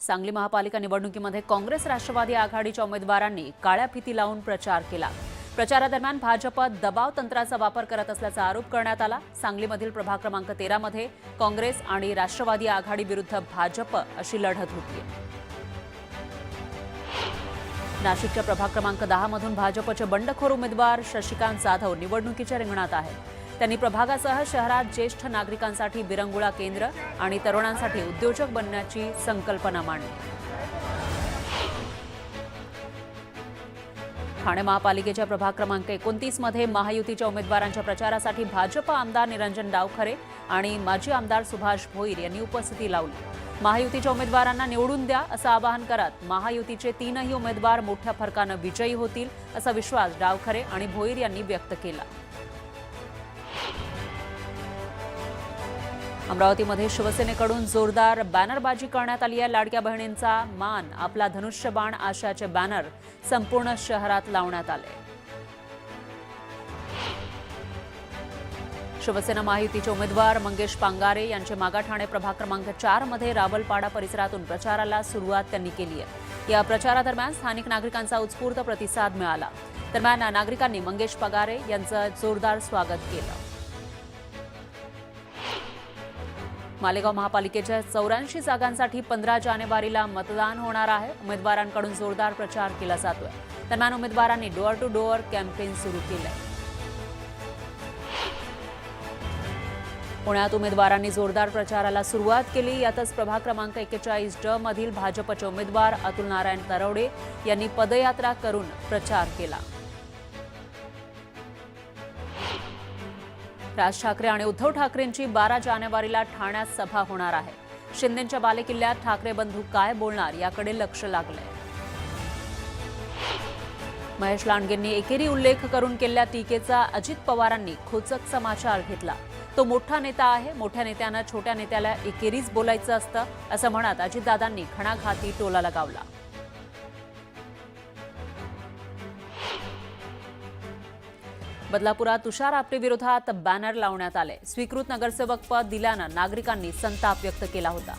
सांगली महापालिका निवडणुकीमध्ये काँग्रेस राष्ट्रवादी आघाडीच्या उमेदवारांनी काळ्या फिती लावून प्रचार केला. प्रचारादरम्यान भाजप दबाव तंत्राचा वापर करत असल्याचा आरोप करण्यात आला. सांगलीमधील प्रभाग क्रमांक तेरामध्ये काँग्रेस आणि राष्ट्रवादी आघाडी विरुद्ध भाजप अशी लढत होती. नाशिकच्या प्रभाग क्रमांक दहा मधून भाजपचे बंडखोर उमेदवार शशिकांत जाधव निवडणुकीच्या रिंगणात आहेत. त्यांनी प्रभागासह शहरात ज्येष्ठ नागरिकांसाठी बिरंगुळा केंद्र आणि तरुणांसाठी उद्योजक बनण्याची संकल्पना मांडली. ठाणे महापालिकेच्या प्रभाग क्रमांक एकोणतीसमध्ये महायुतीच्या उमेदवारांच्या प्रचारासाठी भाजप आमदार निरंजन डावखरे आणि माजी आमदार सुभाष भोईर यांनी उपस्थिती लावली. महायुतीच्या उमेदवारांना निवडून द्या असं आवाहन करत महायुतीचे तीनही उमेदवार मोठ्या फरकानं विजयी होतील असा विश्वास डावखरे आणि भोईर यांनी व्यक्त केला. अमरावतीमध्ये शिवसेनेकडून जोरदार बॅनरबाजी करण्यात आली आहे. लाडक्या बहिणींचा मान आपला धनुष्यबाण आशाचे बॅनर संपूर्ण शहरात लावण्यात आले. शिवसेना महायुतीचे उमेदवार मंगेश पांगारे यांचे मागाठाणे प्रभाग क्रमांक चारमध्ये रावलपाडा परिसरातून प्रचाराला सुरुवात त्यांनी केली आहे. या प्रचारादरम्यान स्थानिक नागरिकांचा उत्स्फूर्त प्रतिसाद मिळाला. दरम्यान नागरिकांनी मंगेश पगारे यांचं जोरदार स्वागत केलं. मालेगाव महापालिकेच्या चौऱ्याऐंशी जागांसाठी पंधरा जानेवारीला मतदान होणार आहे. उमेदवारांकडून जोरदार प्रचार केला जातोय. दरम्यान उमेदवारांनी डोअर टू डोअर कॅम्पेन सुरू केलंय. पुण्यात उमेदवारांनी जोरदार प्रचाराला सुरुवात केली. यातच प्रभाग क्रमांक एक्केचाळीस ड मधील भाजपचे उमेदवार अतुल नारायण तरवडे यांनी पदयात्रा करून प्रचार केला. राज ठाकरे आणि उद्धव ठाकरेंची बारा जानेवारीला ठाण्यात सभा होणार आहे. शिंदेच्या बालेकिल्ल्यात ठाकरे बंधू काय बोलणार याकडे लक्ष लागलंय. महेश लांडगेंनी एकेरी उल्लेख करून केलेल्या टीकेचा अजित पवारांनी खोचक समाचार घेतला. तो मोठा नेता आहे. मोठ्या नेत्यानं छोट्या नेत्याला एकेरीच बोलायचं असतं असं म्हणत अजितदादांनी खणाघाती टोला लगावला. बदलापुरात तुषार आपटे विरोधात बॅनर लावण्यात आले. स्वीकृत नगरसेवक पद दिल्यानं नागरिकांनी संताप व्यक्त केला होता.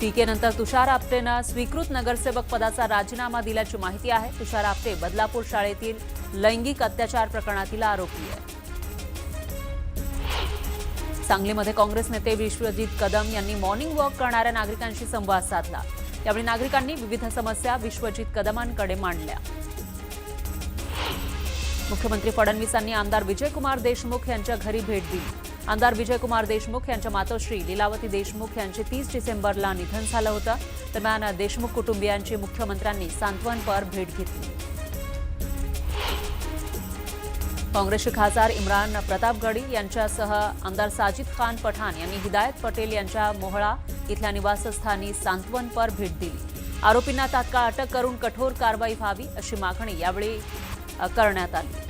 टीकेनंतर तुषार आपटेनं स्वीकृत नगरसेवक पदाचा राजीनामा दिल्याची माहिती आहे. तुषार आपटे बदलापूर शाळेतील लैंगिक अत्याचार प्रकरणातील आरोपी आहे. सांगलीमध्ये काँग्रेस नेते विश्वजित कदम यांनी मॉर्निंग वॉक करणाऱ्या नागरिकांशी संवाद साधला. यावेळी नागरिकांनी विविध समस्या विश्वजित कदमांकडे मांडल्या. मुख्यमंत्री फडणवीसांनी आमदार विजयकुमार देशमुख यांच्या घरी भेट दिली. आमदार विजयकुमार देशमुख यांच्या मातोश्री लीलावती देशमुख यांचे तीस डिसेंबरला निधन झालं होतं. दरम्यान देशमुख कुटुंबियांची मुख्यमंत्र्यांनी सांत्वनपर भेट घेतली. काँग्रेसचे खासदार इम्रान प्रतापगडी यांच्यासह आमदार साजिद खान पठाण यांनी हिदायत पटेल यांच्या मोहळा इथल्या निवासस्थानी सांत्वनपर भेट दिली. आरोपींना तात्काळ अटक करून कठोर कारवाई व्हावी अशी मागणी यावेळी करण्यात आली.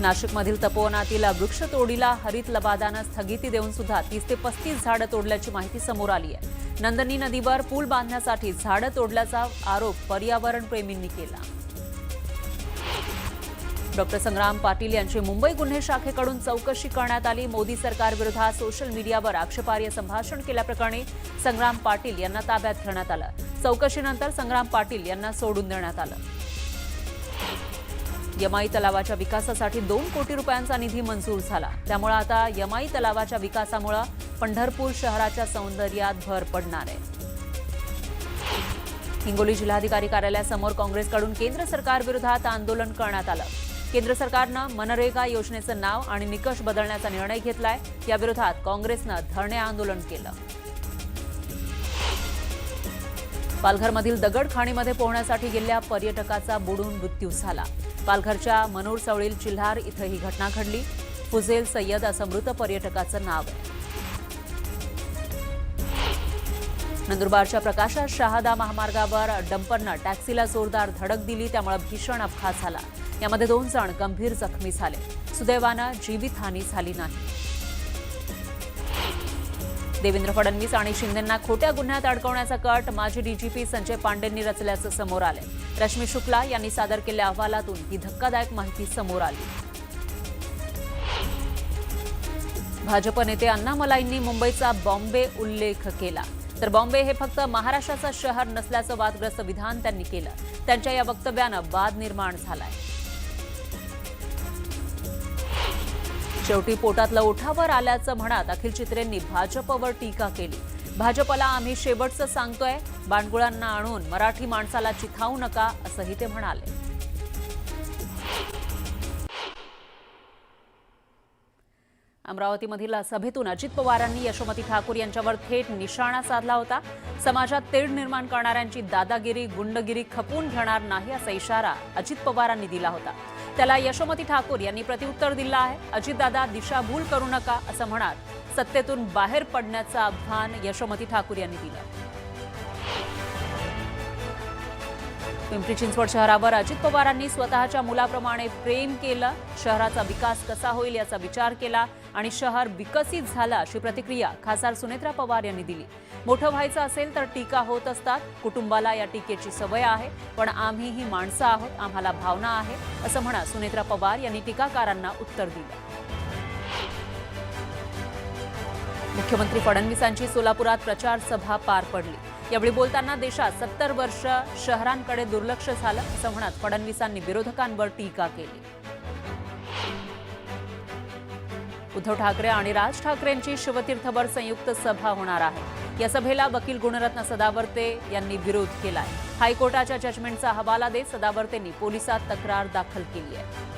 नाशिकमधील तपोवनातील वृक्षतोडीला हरित लबादानं स्थगिती देऊन सुद्धा तीस ते पस्तीस झाडं तोडल्याची माहिती समोर आली आहे. नंदनी नदीवर पूल बांधण्यासाठी झाडं तोडल्याचा आरोप पर्यावरण प्रेमींनी केला. डॉक्टर संग्राम पाटील यांची मुंबई गुन्हे शाखेकडून चौकशी करण्यात आली. मोदी सरकारविरोधात सोशल मीडियावर आक्षेपार्ह संभाषण केल्याप्रकरणी संग्राम पाटील यांना ताब्यात घेण्यात आलं. चौकशीनंतर संग्राम पाटील यांना सोडून देण्यात आलं. यमाई तलावाच्या विकासासाठी दोन कोटी रुपयांचा निधी मंजूर झाला. त्यामुळे आता यमाई तलावाच्या विकासामुळे पंढरपूर शहराच्या सौंदर्यात भर पडणार आहे. हिंगोली जिल्हाधिकारी कार्यालयासमोर काँग्रेसकडून केंद्र सरकारविरोधात आंदोलन करण्यात आलं. केंद्र सरकारनं मनरेगा योजनेचं नाव आणि निकष बदलण्याचा निर्णय घेतलाय. याविरोधात काँग्रेसनं धरणे आंदोलन केलं. पालघरमधील दगड खाणीमध्ये पोहण्यासाठी गेलेल्या पर्यटकाचा बुडून मृत्यू झाला. पालघरच्या मनोर चवळील चिल्हार इथं ही घटना घडली. फुझेल सय्यद असं मृत पर्यटकाचं नाव आहे. नंदुरबारच्या प्रकाशात शहादा महामार्गावर डंपरनं टॅक्सीला जोरदार धडक दिली त्यामुळे भीषण अपघात झाला. यामध्ये दोन जण गंभीर जखमी झाले. सुदैवानं जीवितहानी झाली नाही. देवेंद्र फडणवीस आणि शिंदेंना खोट्या गुन्ह्यात अडकवण्याचा कट माजी डीजीपी संजय पांडेंनी रचल्याचं समोर आलंय. रश्मी शुक्ला यांनी सादर केलेल्या अहवालातून ही धक्कादायक माहिती समोर आली. भाजप नेते अण्णामलाईंनी मुंबईचा बॉम्बे उल्लेख केला. तर बॉम्बे हे फक्त महाराष्ट्राचं शहर नसल्याचं वादग्रस्त विधान त्यांनी केलं. त्यांच्या या वक्तव्यानं वाद निर्माण झालाय. शेवटी पोटातलं ओठावर आल्याचं म्हणत अखिल चित्रेंनी भाजपवर टीका केली. भाजपला आम्ही शेवटचं सांगतोय बाणगुळांना आणून मराठी माणसाला चिथावू नका असंही ते म्हणाले. अमरावतीमधील सभेतून अजित पवारांनी यशोमती ठाकूर यांच्यावर थेट निशाणा साधला होता. समाजात तेढ निर्माण करणाऱ्यांची दादागिरी गुंडगिरी खपवून घेणार नाही असा इशारा अजित पवारांनी दिला होता. त्याला यशोमती ठाकूर यांनी प्रत्युत्तर दिलं आहे. अजितदादा दिशाभूल करू नका असं म्हणत सत्तेतून बाहेर पडण्याचं आव्हान यशोमती ठाकूर यांनी दिलं. पिंपरी चिंचवड शहरावर अजित पवारांनी स्वतःच्या मुलाप्रमाणे प्रेम केलं. शहराचा विकास कसा होईल याचा विचार केला आणि शहर विकसित झालं अशी प्रतिक्रिया खासदार सुनेत्रा पवार यांनी दिली. मोठं व्हायचं असेल तर टीका होत असतात. कुटुंबाला या टीकेची सवय आहे पण आम्हीही माणसं आहोत आम्हाला भावना आहे असं म्हणा सुनेत्रा पवार यांनी टीकाकारांना उत्तर दिलं. मुख्यमंत्री फडणवीसांची सोलापुरात प्रचार सभा पार पडली. यावेळी बोलताना देशात सत्तर वर्ष शहरांकडे दुर्लक्ष झालं असं म्हणत फडणवीसांनी विरोधकांवर टीका केली. उद्धव ठाकरे आणि राज ठाकरेंची शिवतीर्थवर संयुक्त सभा होणार आहे. या सभेला वकील गुणरत्न सदावर्ते यांनी विरोध केलाय. हायकोर्टाच्या जजमेंटचा हवाला देत सदावर्तेंनी पोलिसात तक्रार दाखल केली आहे.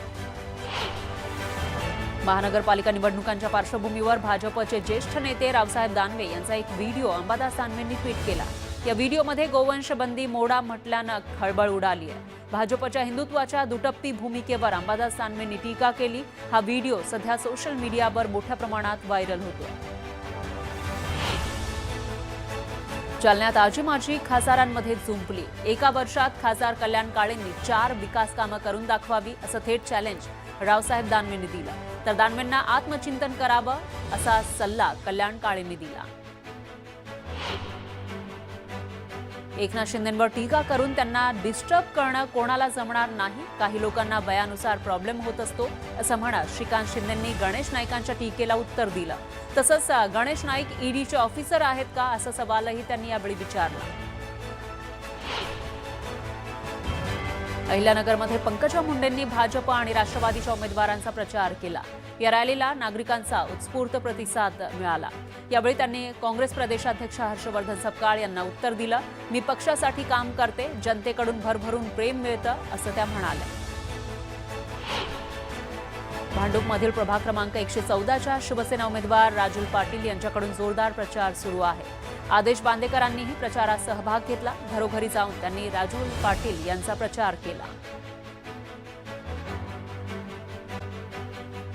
महानगरपालिका निवडणुकांच्या पार्श्वभूमीवर भाजपचे ज्येष्ठ नेते रावसाहेब दानवे यांचा एक व्हिडिओ अंबादास दानवेंनी ट्विट केला. या व्हिडिओमध्ये गोवंश बंदी मोडा म्हटल्यानं खळबळ उडाली आहे. भाजपच्या हिंदुत्वाच्या दुटप्पी भूमिकेवर अंबादास दानवेंनी टीका केली. हा व्हिडिओ सध्या सोशल मीडियावर मोठ्या प्रमाणात व्हायरल होतोय. जालन्यात आजी माजी खासदारांमध्ये जुंपली एका वर्षात खासदार कल्याण काळेंनी चार विकास कामं करून दाखवावी असं थेट चॅलेंज रावसाहेब दानवेंनी दिलं. तर दानवेंना आत्मचिंतन करावं असा सल्ला कल्याण काळेंनी दिला. एकनाथ शिंदेंवर टीका करून त्यांना डिस्टर्ब करणं कोणाला जमणार नाही. काही लोकांना वयानुसार प्रॉब्लेम होत असतो असं म्हणत श्रीकांत शिंदेंनी गणेश नाईकांच्या टीकेला उत्तर दिलं. तसंच गणेश नाईक ईडीचे ऑफिसर आहेत का असा सवालही त्यांनी यावेळी विचारला. अहिल्यानगरमध्ये पंकजा मुंडेंनी भाजप आणि राष्ट्रवादीच्या उमेदवारांचा प्रचार केला. या रॅलीला नागरिकांचा उत्स्फूर्त प्रतिसाद मिळाला. यावेळी त्यांनी काँग्रेस प्रदेशाध्यक्ष हर्षवर्धन सपकाळ यांना उत्तर दिलं मी पक्षासाठी काम करते जनतेकडून भरभरून प्रेम मिळतं असं त्या म्हणाल्या. भांडूपमधील प्रभाग क्रमांक एकशे चौदाच्या शिवसेना उमेदवार राजूल पाटील यांच्याकडून जोरदार प्रचार सुरू आहे. आदेश बांदेकरांनीही प्रचारात सहभाग घेतला. घरोघरी जाऊन त्यांनी राजूल पाटील यांचा प्रचार केला.